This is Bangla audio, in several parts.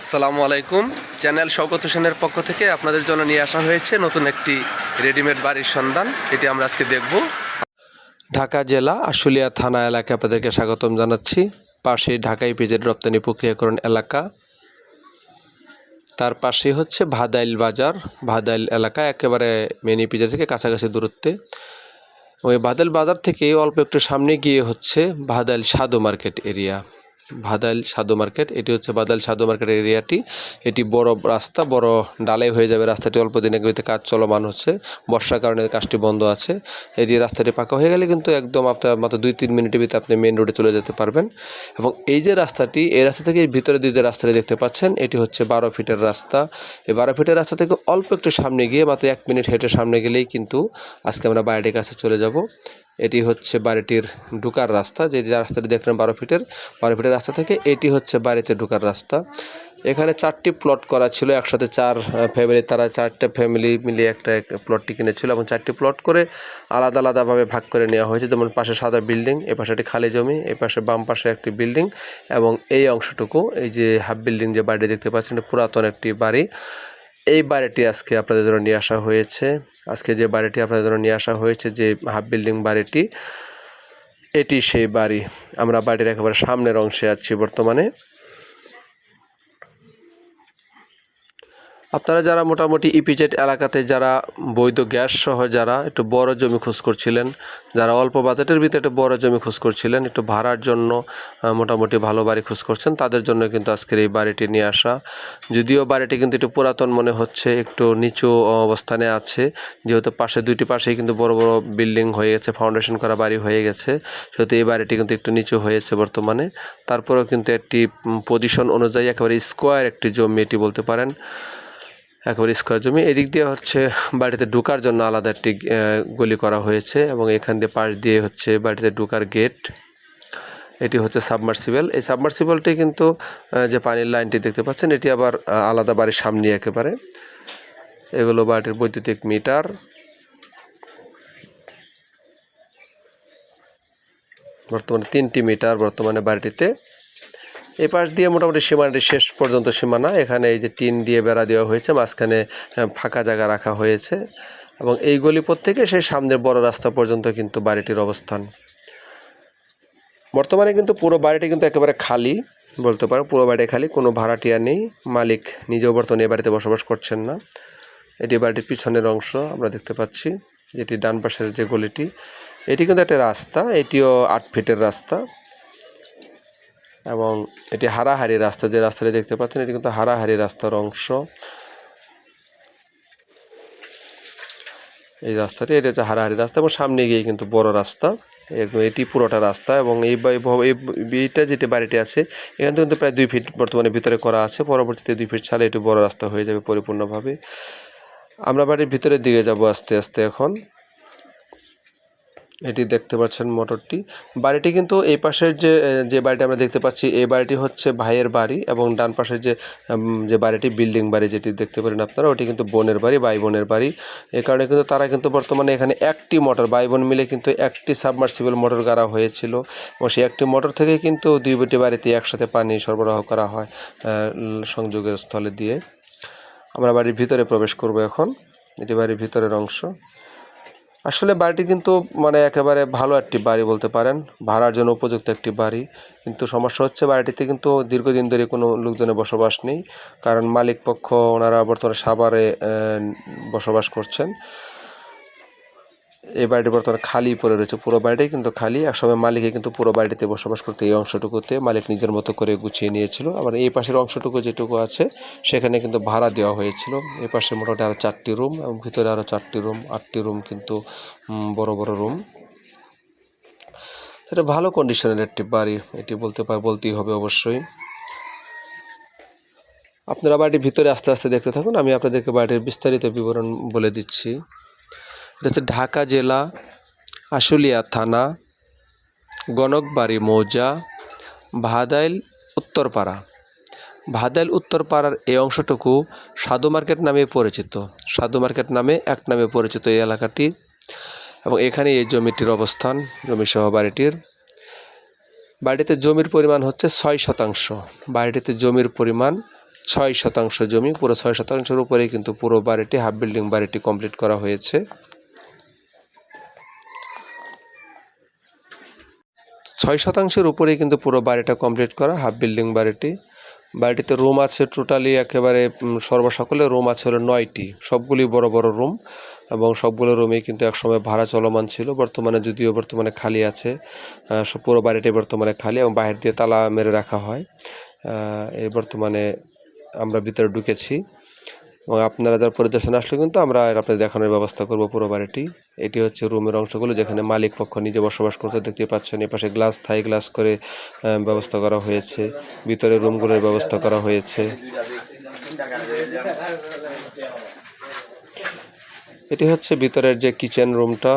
আসসালামু আলাইকুম। চ্যানেল শওকত হোসেনের পক্ষ থেকে আপনাদের জন্য নিয়ে আসা হয়েছে নতুন একটি রেডিমেড বাড়ির সন্ধান। এটি আমরা আজকে দেখব। ঢাকা জেলা আশুলিয়া থানা এলাকায় আপনাদেরকে স্বাগতম জানাচ্ছি। পাশে ঢাকাই ইপিজেড রপ্তানি প্রক্রিয়াকরণ এলাকা। তার পাশেই হচ্ছে ভাদাইল বাজার। ভাদাইল এলাকা একেবারে মেনি ইপিজে থেকে কাছাকাছি দূরত্বে। ওই ভাদাইল বাজার থেকে অল্প একটু সামনে গিয়ে হচ্ছে Bhadail Sado market area. Bhadail Sadu market, এটি হচ্ছে ভাদাইল সাদু মার্কেট এরিয়াটি। এটি বড় রাস্তা, বড় ডালাই হয়ে যাবে রাস্তাটি। অল্প দিনের ভিতরে কাজ চলমান হচ্ছে। বর্ষার কারণে কাজটি বন্ধ আছে। এটি রাস্তাটি পাকা হয়ে গেলে কিন্তু একদম আপনার মাত্র দুই তিন মিনিটের ভিতরে আপনি মেন রোডে চলে যেতে পারবেন। এবং এই যে রাস্তাটি, এই রাস্তা থেকে ভিতরে দিকে রাস্তাটি দেখতে পাচ্ছেন, এটি হচ্ছে বারো ফিটের রাস্তা। এই বারো ফিটের রাস্তা থেকে অল্প একটু সামনে গিয়ে মাত্র এক মিনিট হেঁটে সামনে গেলেই কিন্তু আজকে আমরা বাড়িটির কাছে চলে যাব। এটি হচ্ছে বাড়িটির ঢুকার রাস্তা, যে রাস্তাটি দেখলেন বারো ফিটের বারো ফিটের রাস্তা থেকে এটি হচ্ছে বাড়িতে ঢুকার রাস্তা। এখানে চারটি প্লট করা ছিল, একসাথে চার ফ্যামিলি তারা চারটে ফ্যামিলি মিলিয়ে একটা এক প্লটটি কিনেছিল এবং চারটি প্লট করে আলাদা আলাদাভাবে ভাগ করে নেওয়া হয়েছে। যেমন পাশে সাদা বিল্ডিং, এ পাশে একটি খালি জমি, এ পাশে বাম পাশে একটি বিল্ডিং এবং এই অংশটুকু, এই যে হাফ বিল্ডিং যে বাড়ি দেখতে পাচ্ছেন পুরাতন একটি বাড়ি। এই বাড়িটি আজকে আপনাদের জন্য নিয়ে আসা হয়েছে। আজকে যে বাড়িটি আপনাদের জন্য নিয়ে আসা হয়েছে, যে হাফ বিল্ডিং বাড়িটি, এটি সেই বাড়ি। আমরা বাড়ির একেবারে সামনের অংশে আছি বর্তমানে। আপনারা যারা মোটামুটি ইপিজেড এলাকাতে যারা বৈধ গ্যাস সহ যারা একটু বড় জমি খোঁজ করছিলেন, যারা অল্প বাজেটের ভিতরে একটু বড় জমি খোঁজ করছিলেন, একটু ভাড়ার জন্য মোটামুটি ভালো বাড়ি খোঁজ করছেন, তাদের জন্য কিন্তু আজকের এই বাড়িটি নিয়ে আসা। যদিও বাড়িটি কিন্তু একটু পুরাতন মনে হচ্ছে, একটু নিচু অবস্থানে আছে, যেহেতু পাশে দুইটি পাশেই কিন্তু বড় বড় বিল্ডিং হয়ে গেছে, ফাউন্ডেশন করা বাড়ি হয়ে গেছে, সেহেতু এই বাড়িটি কিন্তু একটু নিচু হয়েছে বর্তমানে। তারপরেও কিন্তু একটি পজিশন অনুযায়ী একেবারে স্কোয়ার একটি জমি এটি বলতে পারেন। একেবারে স্কোয়ার জমি। এদিক দিয়ে হচ্ছে বাড়িতে ঢোকার জন্য আলাদা একটি গলি করা হয়েছে এবং এখান দিয়ে পাশ দিয়ে হচ্ছে বাড়িতে ঢোকার গেট এটি হচ্ছে সাবমার্সিবল এই সাবমার্সিবলটি কিন্তু যে পানির লাইনটি দেখতে পাচ্ছেন, এটি আবার আলাদা বাড়ির সামনে একেবারে। এগুলো বাড়ির বৈদ্যুতিক মিটার। বর্তমানে তিনটি মিটার বর্তমানে বাড়িটিতে। এই পাশ দিয়ে মোটামুটি সীমানাটি শেষ পর্যন্ত সীমানা। এখানে এই যে টিন দিয়ে বেড়া দেওয়া হয়েছে, মাঝখানে ফাঁকা জায়গা রাখা হয়েছে এবং এই গলিপথ থেকে সেই সামনের বড় রাস্তা পর্যন্ত কিন্তু বাড়িটির অবস্থান। বর্তমানে কিন্তু পুরো বাড়িটি কিন্তু একেবারে খালি বলতে পারো। পুরো বাড়ি খালি, কোনো ভাড়াটিয়া নেই। মালিক নিজেও বর্তমানে এ বাড়িতে বসবাস করছেন না। এটি বাড়িটির পিছনের অংশ, আমরা দেখতে পাচ্ছি। যেটি ডান পাশের যে গলিটি, এটি কিন্তু একটা রাস্তা, এটিও আট ফিটের রাস্তা। এবং এটি হারাহারি রাস্তা, যে রাস্তাটি দেখতে পাচ্ছেন, এটি কিন্তু হারাহারি রাস্তার অংশ। এই রাস্তাটি, এটা হচ্ছে হারাহারি রাস্তা এবং সামনে গিয়ে কিন্তু বড় রাস্তা। একদম এটি পুরোটা রাস্তা এবং এই এই- এই এইটা যেটি বাড়িটি আছে, এখান থেকে কিন্তু প্রায় দুই ফিট বর্তমানে ভিতরে করা আছে। পরবর্তীতে দুই ফিট ছাড়া এটি বড় রাস্তা হয়ে যাবে পরিপূর্ণভাবে। আমরা বাড়ির ভিতরের দিকে যাব আস্তে আস্তে এখন। এটি দেখতে পাচ্ছেন মোটরটি। বাড়িটি কিন্তু এই পাশের যে যে বাড়িটি আমরা দেখতে পাচ্ছি, এই বাড়িটি হচ্ছে ভাইয়ের বাড়ি এবং ডান পাশের যে যে বাড়িটি বিল্ডিং বাড়ি যেটি দেখতে পারেন আপনারা, ওটি কিন্তু বোনের বাড়ি, ভাই বোনের বাড়ি। এই কারণে কিন্তু তারা কিন্তু বর্তমানে এখানে একটি মোটর, ভাই বোন মিলে কিন্তু একটি সাবমার্সিবল মোটর গাড়া হয়েছিল। এবং সেই একটি মোটর থেকে কিন্তু দুই দুটি বাড়িতে একসাথে পানি সরবরাহ করা হয় সংযোগের স্থলে দিয়ে। আমরা বাড়ির ভিতরে প্রবেশ করব এখন। এটি বাড়ির ভিতরের অংশ। আসলে বাড়িটি কিন্তু মানে একেবারে ভালো একটি বাড়ি বলতে পারেন। ভাড়ার জন্য উপযুক্ত একটি বাড়ি। কিন্তু সমস্যা হচ্ছে বাড়িটিতে কিন্তু দীর্ঘদিন ধরে কোনো লোকজনের বসবাস নেই। কারণ মালিক পক্ষ ওনারা বর্তমানে সাভারে বসবাস করছেন। এই বাড়িটি বর্তমানে খালি পড়ে রয়েছে পুরো বাড়িটাই কিন্তু খালি। একসময় মালিকে কিন্তু পুরো বাড়িতে বসবাস করতে, এই অংশটুকুতে মালিক নিজের মতো করে গুছিয়ে নিয়েছিল। আবার এই পাশের অংশটুকু যেটুকু আছে, সেখানে কিন্তু ভাড়া দেওয়া হয়েছিল। এই পাশে মোটামুটি আরও চারটি রুম এবং ভিতরে আরও চারটি রুম, আটটি রুম কিন্তু বড় বড় রুম। সেটা ভালো কন্ডিশনের একটি বাড়ি, এটি বলতে পার, বলতেই হবে অবশ্যই। আপনারা বাড়ির ভিতরে আস্তে আস্তে দেখতে থাকুন, আমি আপনাদেরকে বাড়ির বিস্তারিত বিবরণ বলে দিচ্ছি। এটা হচ্ছে ঢাকা জেলা আশুলিয়া থানা, গণকবাড়ি মৌজা, ভাদাইল উত্তরপাড়া। ভাদাইল উত্তরপাড়ার এই অংশটুকু সাধু মার্কেট নামে পরিচিত। সাধু মার্কেট নামে এক নামে পরিচিত এই এলাকাটি এবং এখানে এই জমিটির অবস্থান, জমি সহ বাড়িটির। বাড়িতে জমির পরিমাণ হচ্ছে ছয় শতাংশ। বাড়িটিতে জমির পরিমাণ ছয় শতাংশ জমি, পুরো ছয় শতাংশের উপরেই কিন্তু পুরো বাড়িটি, হাফ বিল্ডিং বাড়িটি কমপ্লিট করা হয়েছে। ছয় শতাংশের উপরেই কিন্তু পুরো বাড়িটা কমপ্লিট করা হাফ বিল্ডিং বাড়িটি। বাড়িটিতে রুম আছে টোটালি একেবারে সর্বসকলে রুম আছে হলো নয়টি। সবগুলি বড় বড় রুম এবং সবগুলো রুমই কিন্তু একসময় ভাড়া চলমান ছিল। বর্তমানে যদিও বর্তমানে খালি আছে পুরো বাড়িটি বর্তমানে খালি এবং বাইরে দিয়ে তালা মেরে রাখা হয়। এই বর্তমানে আমরা ভিতরে ঢুকেছি। এবং আপনারা যারা পরিদর্শনে আসলে কিন্তু আমরা আপনাদের দেখানোর ব্যবস্থা করব পুরো বাড়িটি। এটি হচ্ছে রুমের অংশগুলো যেখানে মালিক পক্ষ নিজে বসবাস করতে দেখতে পাচ্ছেন এপাশে গ্লাস থাই গ্লাস করে ব্যবস্থা করা হয়েছে। ভিতরে রুমগুলোর ব্যবস্থা করা হয়েছে। এটি হচ্ছে ভিতরের যে কিচেন রুমটা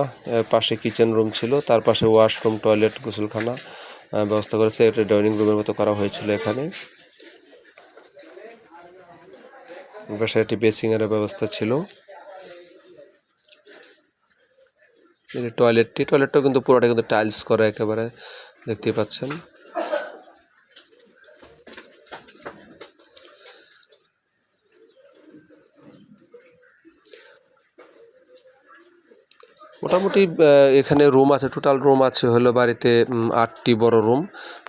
পাশে কিচেন রুম ছিল, তার পাশে ওয়াশরুম টয়লেট গোসলখানা ব্যবস্থা করেছে। এটা ডাইনিং রুমের মতো করা হয়েছিল এখানে। পাশে একটি বেসিং এর ব্যবস্থা ছিল। টয়লেটটি টয়লেটটাও কিন্তু পুরোটা কিন্তু টাইলস করা একেবারে দেখতে পাচ্ছেন। মোটামুটি এখানে রুম আছে টোটাল রুম আছে হলো বাড়িতে আটটি বড় রুম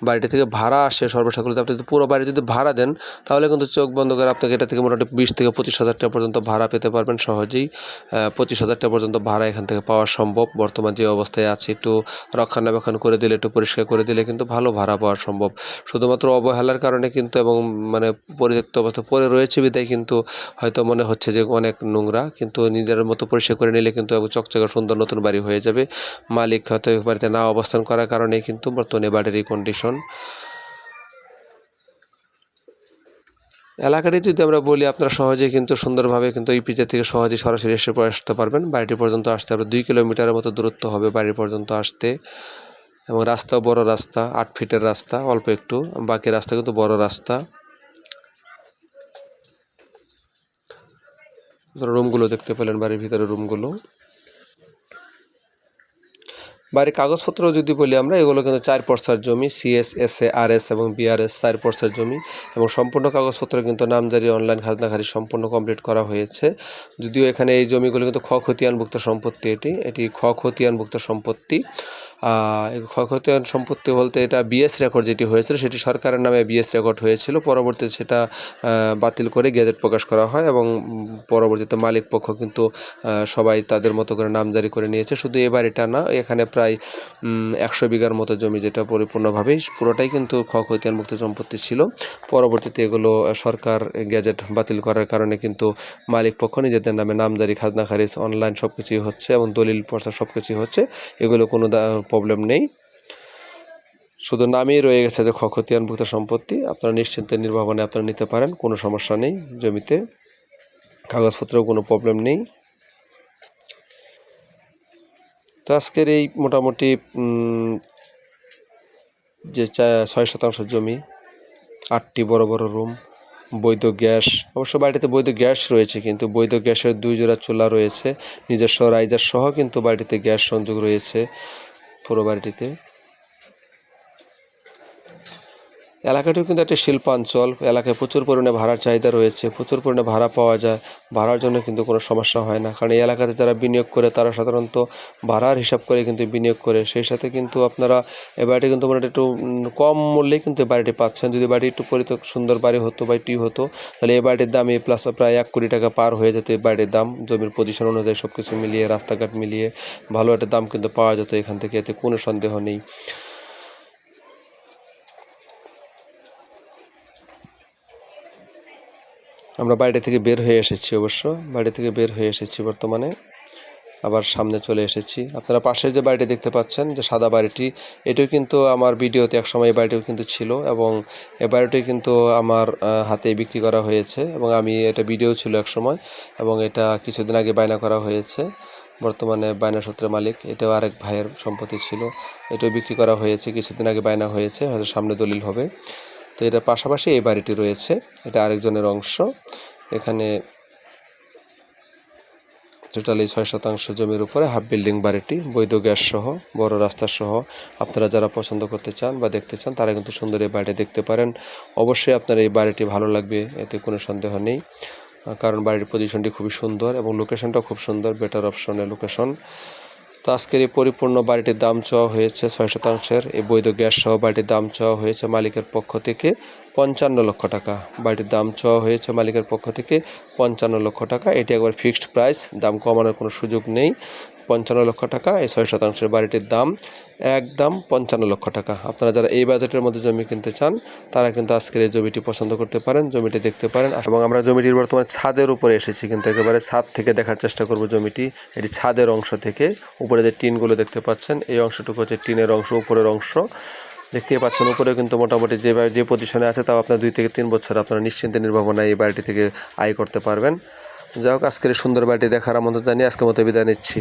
বাড়িটি থেকে ভাড়া আসে সর্বসাকুলিতে আপনি যদি পুরো বাড়ি যদি ভাড়া দেন, তাহলে কিন্তু চোখ বন্ধ করে আপনাকে এটা থেকে মোটামুটি বিশ থেকে পঁচিশ হাজার টাকা পর্যন্ত ভাড়া পেতে পারবেন সহজেই। পঁচিশ হাজার টাকা পর্যন্ত ভাড়া এখান থেকে পাওয়া সম্ভব। বর্তমান যে অবস্থায় আছে, একটু রক্ষণাবেক্ষণ করে দিলে, একটু পরিষ্কার করে দিলে কিন্তু ভালো ভাড়া পাওয়া সম্ভব। শুধুমাত্র অবহেলার কারণে কিন্তু এবং মানে পরিত্যক্ত অবস্থা পরে রয়েছে বিদায় কিন্তু হয়তো মনে হচ্ছে যে অনেক নোংরা, কিন্তু নিজের মতো পরিষ্কার করে নিলে কিন্তু চকচকে সুন্দর নতুন বাড়ি হয়ে যাবে। মালিক হয়তো বাড়িতে না অবস্থান করার কারণে কিন্তু বর্তমানে বাড়ির এই কন্ডিশন এলাকাটি যদি আমরা বলি, আপনারা সহজে কিন্তু সুন্দরভাবে কিন্তু এই থেকে সহজে সরাসরি এসে আসতে পারবেন। বাড়িটি পর্যন্ত আসতে আপনার দুই কিলোমিটারের মতো দূরত্ব হবে বাড়ি পর্যন্ত আসতে। এবং রাস্তাও বড় রাস্তা, আট ফিটের রাস্তা, অল্প একটু। বাকি রাস্তা কিন্তু বড় রাস্তা। রুমগুলো দেখতে পেলেন, বাড়ির ভিতরে রুমগুলো বাড়ির কাগজপত্র যদি বলি আমরা, এগুলো কিন্তু চার পর্সার জমি CS S A R S এবং বিআরএস চার পর্সার জমি এবং সম্পূর্ণ কাগজপত্র কিন্তু নামজারি অনলাইন খাজনাখারি সম্পূর্ণ কমপ্লিট করা হয়েছে। যদিও এখানে এই জমিগুলো কিন্তু খ সম্পত্তি এটি এটি খ সম্পত্তি। খতিয়ান সম্পত্তি বলতে এটা বিএস রেকর্ড যেটি হয়েছিল, সেটি সরকারের নামে বিএস রেকর্ড হয়েছিল। পরবর্তীতে সেটা বাতিল করে গেজেট প্রকাশ করা হয় এবং পরবর্তীতে মালিক পক্ষ কিন্তু সবাই তাদের মতো করে নামজারি করে নিয়েছে। শুধু এবার এটা না, এখানে প্রায় একশো বিঘার মতো জমি যেটা পরিপূর্ণভাবেই পুরোটাই কিন্তু খতিয়ান মুক্ত সম্পত্তি ছিল। পরবর্তীতে এগুলো সরকার গেজেট বাতিল করার কারণে কিন্তু মালিক পক্ষ নিজেদের নামে নামজারি, খাজনা, খারিজ, অনলাইন সব কিছুই হচ্ছে এবং দলিল পর্চা সব কিছুই হচ্ছে। এগুলো কোনো প্রবলেম নেই। শুধু নামেই রয়ে গেছে যে খতিয়ানভুক্ত সম্পত্তি, আপনারা নিশ্চিন্তে নির্ভাবনে আপনারা নিতে পারেন, কোনো সমস্যা নেই জমিতে। কাগজপত্রেও কোনো প্রবলেম নেই। তো আজকের এই মোটামুটি যে ছয় শতাংশ জমি, আটটি বড় বড় রুম, বৈধ গ্যাস, অবশ্য বাড়িতে বৈধ গ্যাস রয়েছে কিন্তু বৈধ গ্যাসের দুই জোড়া চুলা রয়েছে, নিজস্ব রাইজার সহ কিন্তু বাড়িতে গ্যাস সংযোগ রয়েছে। পুরো বাড়িটিতে। এলাকাটিও কিন্তু একটা শিল্পাঞ্চল। এলাকায় প্রচুর পরিমাণে ভাড়ার চাহিদা রয়েছে, প্রচুর পরিমাণে ভাড়া পাওয়া যায়। ভাড়ার জন্য কিন্তু কোনো সমস্যা হয় না। কারণ এই এলাকাতে যারা বিনিয়োগ করে, তারা সাধারণত ভাড়ার হিসাব করে কিন্তু বিনিয়োগ করে। সেই সাথে কিন্তু আপনারা এ বাড়িটি কিন্তু মোটামুটি একটু কম মূল্যে কিন্তু এই বাড়িটি পাচ্ছেন। যদি বাড়ি একটু পরিত সুন্দর বাড়ি হতো বা টি হতো, তাহলে এই বাড়িটির দাম এই প্লাস প্রায় এক কোটি টাকা পার হয়ে যেত এই বাড়ির দাম। জমির পজিশন অনুযায়ী সব কিছু মিলিয়ে, রাস্তাঘাট মিলিয়ে ভালো একটা দাম কিন্তু পাওয়া যেত এখান থেকে। এতে কোনো সন্দেহ নেই। আমরা বাইরে থেকে বের হয়ে এসেছি অবশ্য। বাইরে থেকে বের হয়ে এসেছি বর্তমানে। আবার সামনে চলে এসেছি। আপনারা পাশের যে বাড়িটি দেখতে পাচ্ছেন, যে সাদা বাড়িটি, এটিও কিন্তু আমার ভিডিওতে একসময় এই বাড়িটিও কিন্তু ছিল এবং এই বাড়িটি কিন্তু আমার হাতে বিক্রি করা হয়েছে এবং আমি এটা ভিডিও ছিল একসময় এবং এটা কিছুদিন আগে বায়না করা হয়েছে। বর্তমানে বায়না সূত্রে মালিক, এটাও আরেক ভাইয়ের সম্পত্তি ছিল। এটাও বিক্রি করা হয়েছে, কিছুদিন আগে বায়না হয়েছে, হয়তো সামনে দলিল হবে। এটা পাশাপাশি এই বাড়িটি রয়েছে। এটা আরেকজনের অংশ। এখানে টোটাল ছয় শতাংশ জমির উপরে হাফ বিল্ডিং বাড়িটি, বৈধ গ্যাস সহ, বড় রাস্তা সহ। আপনারা যারা পছন্দ করতে চান বা দেখতে চান, তারা কিন্তু সুন্দর এই বাড়িটি দেখতে পারেন। অবশ্যই আপনার এই বাড়িটি ভালো লাগবে, এতে কোনো সন্দেহ নেই। কারণ বাড়ির পজিশনটি খুবই সুন্দর এবং লোকেশনটাও খুব সুন্দর বেটার অপশনের লোকেশন তো আজকের এই পরিপূর্ণ বাড়িটির দাম চাওয়া হয়েছে ছয় শতাংশের। এই বৈধ গ্যাস সহ বাড়িটির দাম চাওয়া হয়েছে মালিকের পক্ষ থেকে পঞ্চান্ন লক্ষ টাকা। বাড়িটির দাম চাওয়া হয়েছে মালিকের পক্ষ থেকে পঞ্চান্ন লক্ষ টাকা। এটি একবার ফিক্সড প্রাইস, দাম কমানোর কোনো সুযোগ নেই। পঞ্চান্ন লক্ষ টাকা, এই ছয় শতাংশের বাড়িটির দাম একদম পঞ্চান্ন লক্ষ টাকা। আপনারা যারা এই বাজেটের মধ্যে জমি কিনতে চান, তারা কিন্তু আজকের এই জমিটি পছন্দ করতে পারেন, জমিটি দেখতে পারেন। এবং আমরা জমিটির বর্তমানে ছাদের উপরে এসেছি, কিন্তু একেবারে ছাদ থেকে দেখার চেষ্টা করব জমিটি। এটি ছাদের অংশ থেকে উপরে যে টিনগুলো দেখতে পাচ্ছেন, এই অংশটুকু হচ্ছে টিনের অংশ, উপরের অংশ। দেখতেই পাচ্ছেন উপরে কিন্তু মোটামুটি যে যে পজিশনে আছে, তাও আপনার দুই থেকে তিন বছর আপনারা নিশ্চিন্তে নির্ভাবনায় এই বাড়িটি থেকে আয় করতে পারবেন। যাই হোক, আজকের সুন্দর বাড়িটি দেখার আমন্ত্রণ জানিয়ে আজকের মতো বিদায় নিচ্ছি।